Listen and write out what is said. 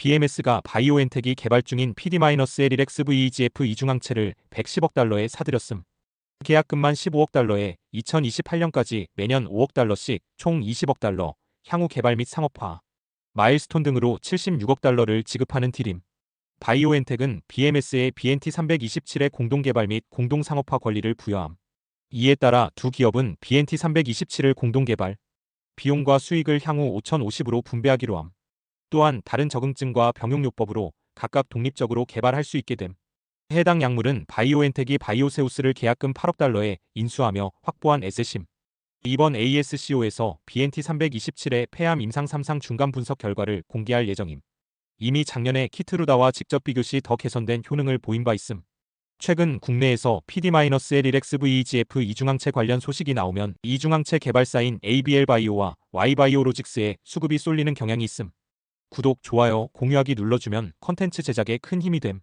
BMS가 바이오엔텍이 개발 중인 PD-L1XVEGF 이중항체를 110억 달러에 사들였음. 계약금만 15억 달러에 2028년까지 매년 5억 달러씩 총 20억 달러, 향후 개발 및 상업화, 마일스톤 등으로 76억 달러를 지급하는 딜임. 바이오엔텍은 BMS의 BNT327의 공동 개발 및 공동 상업화 권리를 부여함. 이에 따라 두 기업은 BNT327을 공동 개발, 비용과 수익을 향후 5,050으로 분배하기로 함. 또한 다른 적응증과 병용요법으로 각각 독립적으로 개발할 수 있게 됨. 해당 약물은 바이오엔텍이 바이오세우스를 계약금 8억 달러에 인수하며 확보한 에셋임. 이번 ASCO에서 BNT327의 폐암 임상 3상 중간 분석 결과를 공개할 예정임. 이미 작년에 키트루다와 직접 비교 시 더 개선된 효능을 보인 바 있음. 최근 국내에서 PD-L1XVEGF 이중항체 관련 소식이 나오면 이중항체 개발사인 ABL바이오와 Y바이오로직스에 수급이 쏠리는 경향이 있음. 구독, 좋아요, 공유하기 눌러주면 컨텐츠 제작에 큰 힘이 됨.